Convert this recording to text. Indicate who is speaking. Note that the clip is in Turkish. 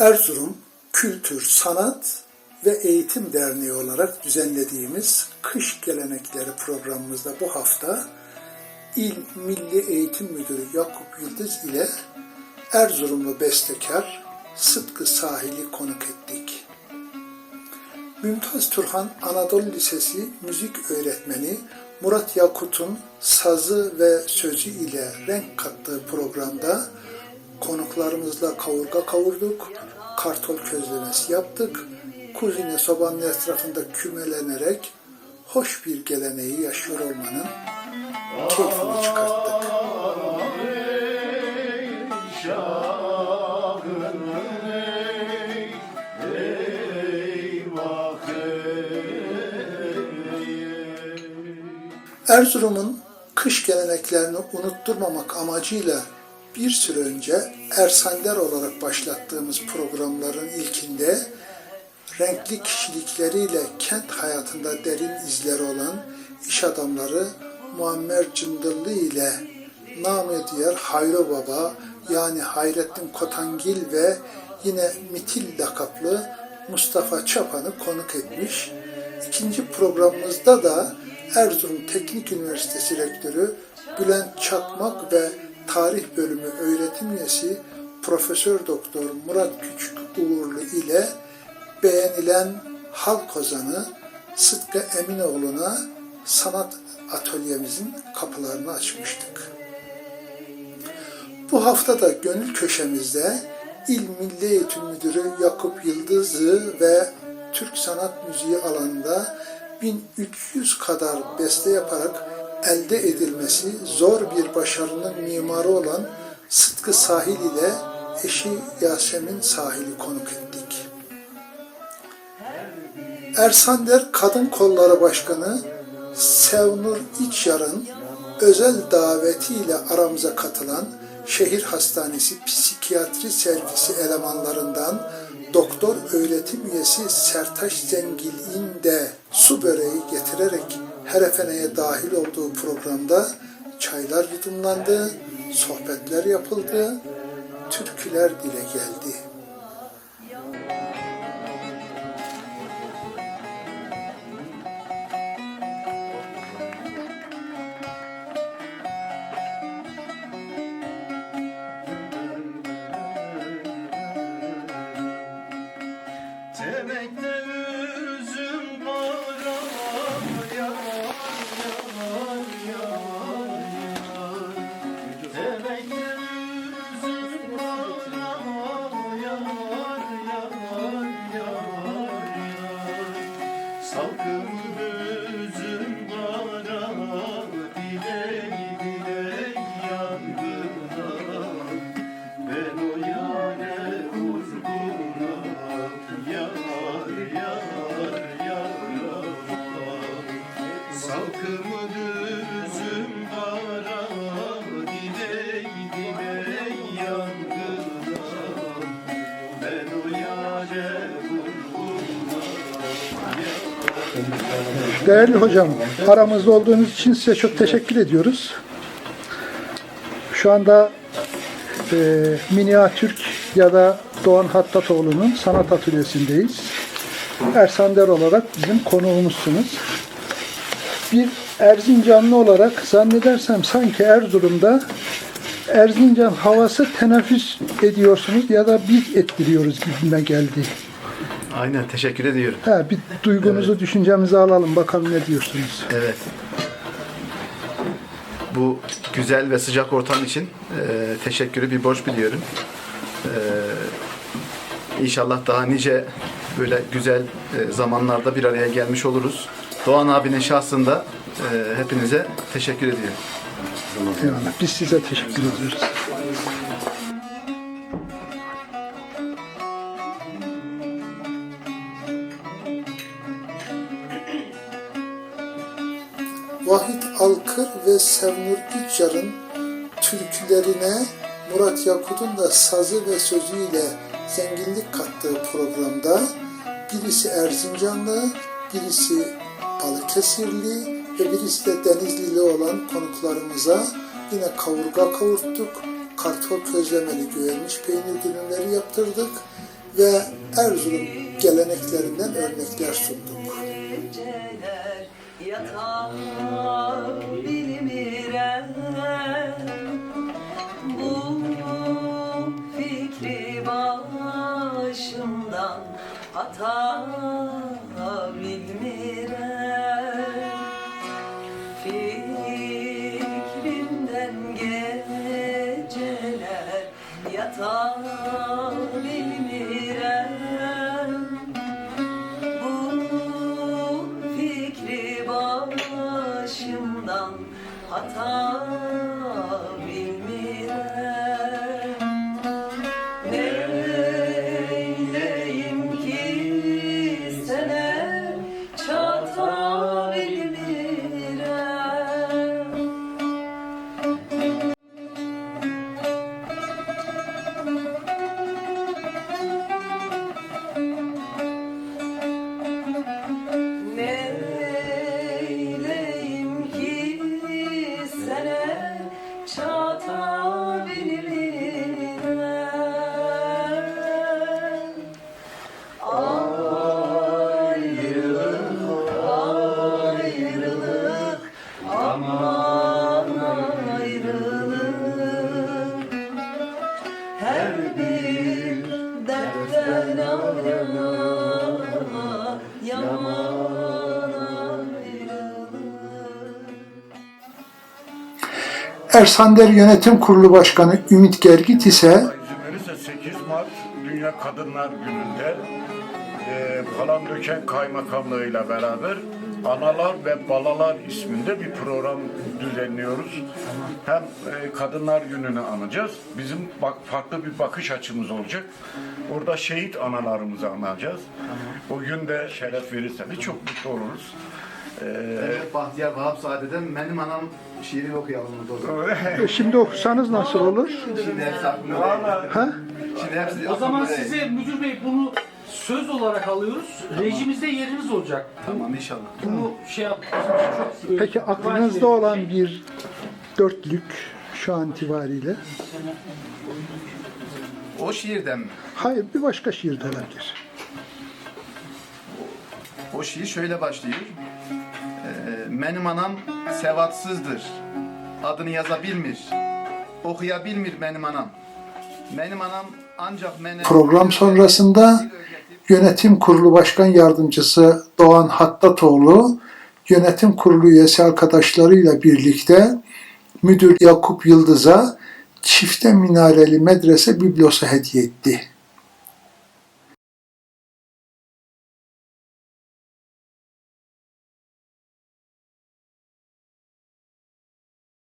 Speaker 1: Erzurum Kültür, Sanat ve Eğitim Derneği olarak düzenlediğimiz Kış Gelenekleri programımızda bu hafta İl Milli Eğitim Müdürü Yakup Yıldız ile Erzurumlu bestekar Sıtkı Sahil'i konuk ettik. Mümtaz Turhan Anadolu Lisesi müzik öğretmeni Murat Yakut'un sazı ve sözü ile renk kattığı programda konuklarımızla kavurga kavurduk, kartol közlemesi yaptık, kuzine sobanın etrafında kümelenerek hoş bir geleneği yaşıyor olmanın keyfini çıkarttık. Erzurum'un kış geleneklerini unutturmamak amacıyla bir süre önce Ersander olarak başlattığımız programların ilkinde renkli kişilikleriyle kent hayatında derin izleri olan iş adamları Muammer Cındıllı ile namı diğer Hayro Baba yani Hayrettin Kotangil ve yine Mitil lakaplı Mustafa Çapan'ı konuk etmiş. İkinci programımızda da Erzurum Teknik Üniversitesi Rektörü Bülent Çakmak ve Tarih Bölümü öğretim üyesi Profesör Doktor Murat Küçük Uğurlu ile beğenilen halk ozanı Sıtkı Eminoğlu'na sanat atölyemizin kapılarını açmıştık. Bu hafta da gönül köşemizde İl Milli Eğitim Müdürü Yakup Yıldızlı ve Türk sanat müziği alanında 1300 kadar beste yaparak elde edilmesi zor bir başarının mimarı olan Sıtkı Sahil ile eşi Yasemin Sahil'i konuk ettik. Ersander Kadın Kolları Başkanı Sevnur İçyar'ın özel davetiyle aramıza katılan şehir hastanesi psikiyatri servisi elemanlarından doktor öğretim üyesi Sertaş Zengil'in de su böreği getirerek Herefene'ye dahil olduğu programda çaylar yudumlandı, sohbetler yapıldı, türküler dile geldi.
Speaker 2: Salkım üzüm kara diley diley yangına. Ben o yâre kurguna yar yar yar. Salkımı
Speaker 1: Değerli hocam, aramızda olduğunuz için size çok teşekkür ediyoruz. Şu anda e, Miniatürk ya da Doğan Hattatoğlu'nun sanat atölyesindeyiz. Ersander olarak bizim konuğumuzsunuz. Bir Erzincanlı olarak zannedersem sanki Erzurum'da Erzincan havası teneffüs ediyorsunuz ya da biz ettiriyoruz gibime geldi.
Speaker 3: Aynen teşekkür ediyorum.
Speaker 1: Ha, bir duygunuzu, düşüncemizi alalım bakalım ne diyorsunuz.
Speaker 3: Evet. Bu güzel ve sıcak ortam için e, teşekkürü bir borç biliyorum. E, inşallah daha nice böyle güzel e, zamanlarda bir araya gelmiş oluruz. Doğan abinin şahsında e, hepinize teşekkür ediyorum.
Speaker 1: Eyvallah. Biz size teşekkür ediyoruz. Vahit Alkır ve Sevnur İccar'ın türkülerine Murat Yakut'un da sazı ve sözüyle zenginlik kattığı programda birisi Erzincanlı, birisi Balıkesirli ve birisi de Denizlili olan konuklarımıza yine kavurga kavurttuk, kartol közlemeli güvenmiş peynir dürümleri yaptırdık
Speaker 4: ve Erzurum geleneklerinden örnekler sunduk.
Speaker 5: Yatağa bilmirem Bu fikri başımdan ata bilmirem Fikrimden geceler yatağa bilmirem başımdan hata bilmirem aman ayrılık Her bir dertten yaman ayrılık
Speaker 1: Ersander Yönetim Kurulu Başkanı Ümit Gergit ise
Speaker 6: İzin verirse 8 Mart Dünya Kadınlar Günü'nde e, Palandöken Kaymakamlığı'yla beraber Analar ve Balalar isminde bir program düzenliyoruz. Hem e, Kadınlar Günü'nü anacağız. Bizim bak, farklı bir bakış açımız olacak. Orada şehit analarımızı anacağız. O gün de şeref verirseniz çok mutlu oluruz. E,
Speaker 3: Evet, Bahtiyar Vahapzade'den Benim Anam şiiri okuyalım o zaman.
Speaker 1: e, şimdi okusanız nasıl olur?
Speaker 3: Şimdi hepsi aklımda değil.
Speaker 1: Ha?
Speaker 3: Şimdi hepsi
Speaker 7: O zaman
Speaker 3: aklımda değil.
Speaker 7: size müdür bey bunu söz olarak alıyoruz. Rejimizde yeriniz olacak.
Speaker 3: Tamam inşallah.
Speaker 7: Bunu şey yap. Çok,
Speaker 1: Peki aklınızda olan bir dörtlük şu an itibariyle?
Speaker 3: O şiirden mi?
Speaker 1: Hayır bir başka şiir de olabilir.
Speaker 3: O şiir şöyle başlıyor. Ee, benim anam sevatsızdır. Adını yazabilmir. Okuyabilmir benim anam. Benim anam ancak mene...
Speaker 1: Program sonrasında Yönetim Kurulu Başkan Yardımcısı Doğan Hattatoğlu, Yönetim Kurulu üyesi arkadaşlarıyla birlikte Müdür Yakup Yıldız'a çifte minareli medrese biblosu hediye etti.